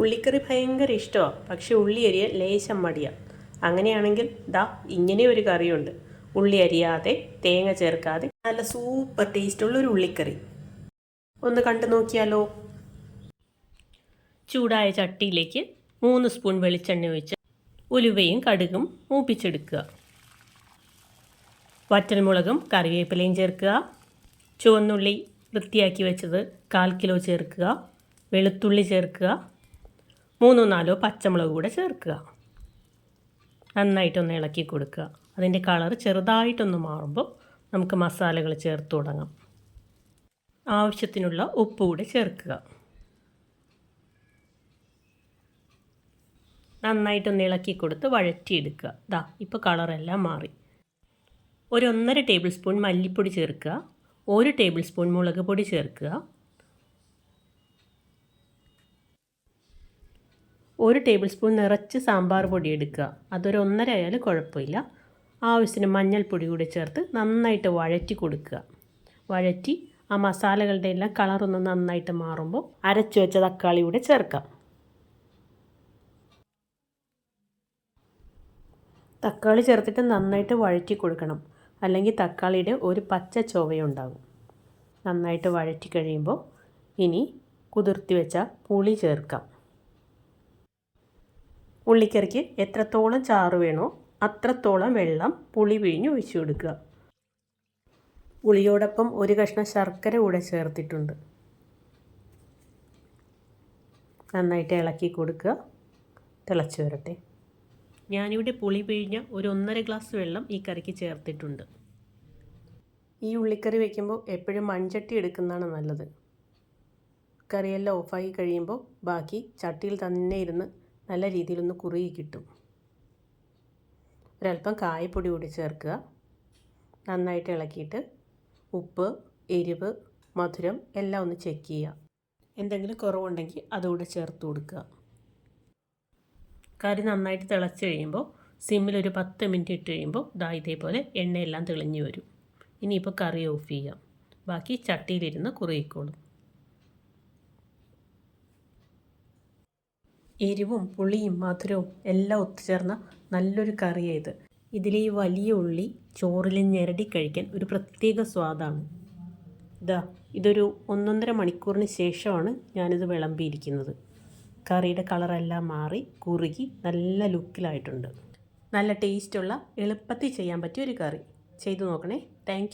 ഉള്ളിക്കറി ഭയങ്കര ഇഷ്ടമാണ് പക്ഷെ ഉള്ളി അരിയാൻ ലേശം മടിയാണ് അങ്ങനെയാണെങ്കിൽ ദാ ഇങ്ങനെ ഒരു കറിയുണ്ട്. ഉള്ളി അരിയാതെ തേങ്ങ ചേർക്കാതെ നല്ല സൂപ്പർ ടേസ്റ്റുള്ള ഒരു ഉള്ളിക്കറി. ഒന്ന് കണ്ടു നോക്കിയാലോ? ചൂടായ ചട്ടിയിലേക്ക് മൂന്ന് സ്പൂൺ വെളിച്ചെണ്ണ ഒഴിച്ച് ഉലുവയും കടുകും മൂപ്പിച്ചെടുക്കുക. വറ്റൽമുളകും കറിവേപ്പിലയും ചേർക്കുക. ചുവന്നുള്ളി വൃത്തിയാക്കി വെച്ചത് കാൽ കിലോ ചേർക്കുക. വെളുത്തുള്ളി ചേർക്കുക. മൂന്നോ നാലോ പച്ചമുളക് കൂടെ ചേർക്കുക. നന്നായിട്ടൊന്ന് ഇളക്കി കൊടുക്കുക. അതിന്റെ കളർ ചെറുതായിട്ടൊന്ന് മാറുമ്പോൾ നമുക്ക് മസാലകൾ ചേർത്ത് തുടങ്ങാം. ആവശ്യത്തിനുള്ള ഉപ്പ് കൂടെ ചേർക്കുക. നന്നായിട്ടൊന്ന് ഇളക്കി കൊടുത്ത് വഴറ്റിയെടുക്കുക. ദാ ഇപ്പോൾ കളറെല്ലാം മാറി. ഒരു ഒന്നര ടേബിൾ സ്പൂൺ മല്ലിപ്പൊടി ചേർക്കുക. ഒരു ടേബിൾ സ്പൂൺ മുളക് പൊടി ചേർക്കുക. ഒരു ടേബിൾ സ്പൂൺ നിറച്ച് സാമ്പാർ പൊടി എടുക്കുക. അതൊരു ഒന്നര ആയാലും കുഴപ്പമില്ല. ആവശ്യത്തിന് മഞ്ഞൾപ്പൊടി കൂടി ചേർത്ത് നന്നായിട്ട് വഴറ്റി കൊടുക്കുക. വഴറ്റി ആ മസാലകളുടെ എല്ലാം കളറൊന്ന് നന്നായിട്ട് മാറുമ്പോൾ അരച്ചു വെച്ച തക്കാളി കൂടെ ചേർക്കാം. തക്കാളി ചേർത്തിട്ട് നന്നായിട്ട് വഴറ്റി കൊടുക്കണം. അല്ലെങ്കിൽ തക്കാളിയുടെ ഒരു പച്ച ചൊവയുണ്ടാകും. നന്നായിട്ട് വഴറ്റി കഴിയുമ്പോൾ ഇനി കുതിർത്തി വെച്ച പുളി ചേർക്കാം. ഉള്ളിക്കറിക്ക് എത്രത്തോളം ചാറ് വേണോ അത്രത്തോളം വെള്ളം പുളി പിഴിഞ്ഞ് ഒഴിച്ചു കൊടുക്കുക. പുളിയോടൊപ്പം ഒരു കഷ്ണം ശർക്കര കൂടെ ചേർത്തിട്ടുണ്ട്. നന്നായിട്ട് ഇളക്കി കൊടുക്കുക. തിളച്ച് വരട്ടെ. ഞാനിവിടെ പുളി പിഴിഞ്ഞ ഒരു ഒന്നര ഗ്ലാസ് വെള്ളം ഈ കറിക്ക് ചേർത്തിട്ടുണ്ട്. ഈ ഉള്ളിക്കറി വയ്ക്കുമ്പോൾ എപ്പോഴും മൺചട്ടി എടുക്കുന്നതാണ് നല്ലത്. കറിയെല്ലാം ഓഫായി കഴിയുമ്പോൾ ബാക്കി ചട്ടിയിൽ തന്നെ ഇരുന്ന് നല്ല രീതിയിലൊന്ന് കുറുകി കിട്ടും. ഒരല്പം കായപ്പൊടി കൂടി ചേർക്കുക. നന്നായിട്ട് ഇളക്കിയിട്ട് ഉപ്പ് എരിവ് മധുരം എല്ലാം ഒന്ന് ചെക്ക് ചെയ്യുക. എന്തെങ്കിലും കുറവുണ്ടെങ്കിൽ അതുകൂടെ ചേർത്ത് കൊടുക്കുക. കറി നന്നായിട്ട് തിളച്ച് കഴിയുമ്പോൾ സിമ്മിൽ ഒരു പത്ത് മിനിറ്റ് ഇട്ട് കഴിയുമ്പോൾ ദാ ഇതേപോലെ എണ്ണയെല്ലാം തെളിഞ്ഞു വരും. ഇനിയിപ്പോൾ കറി ഓഫ് ചെയ്യാം. ബാക്കി ചട്ടിയിലിരുന്ന് കുറുകിക്കോളും. എരിവും പുളിയും മധുരവും എല്ലാം ഒത്തുചേർന്ന നല്ലൊരു കറിയായത് ഇതിലെ ഈ വലിയ ഉള്ളി ചോറിൽ ഞെരടി കഴിക്കാൻ ഒരു പ്രത്യേക സ്വാദാണ്. ഇതാ ഇതൊരു ഒന്നൊന്നര മണിക്കൂറിന് ശേഷമാണ് ഞാനിത് വിളമ്പിയിരിക്കുന്നത്. കറിയുടെ കളറെല്ലാം മാറി കുറുകി നല്ല ലുക്കിലായിട്ടുണ്ട്. നല്ല ടേസ്റ്റുള്ള എളുപ്പത്തിൽ ചെയ്യാൻ പറ്റിയ ഒരു കറി. ചെയ്തു നോക്കണേ. താങ്ക്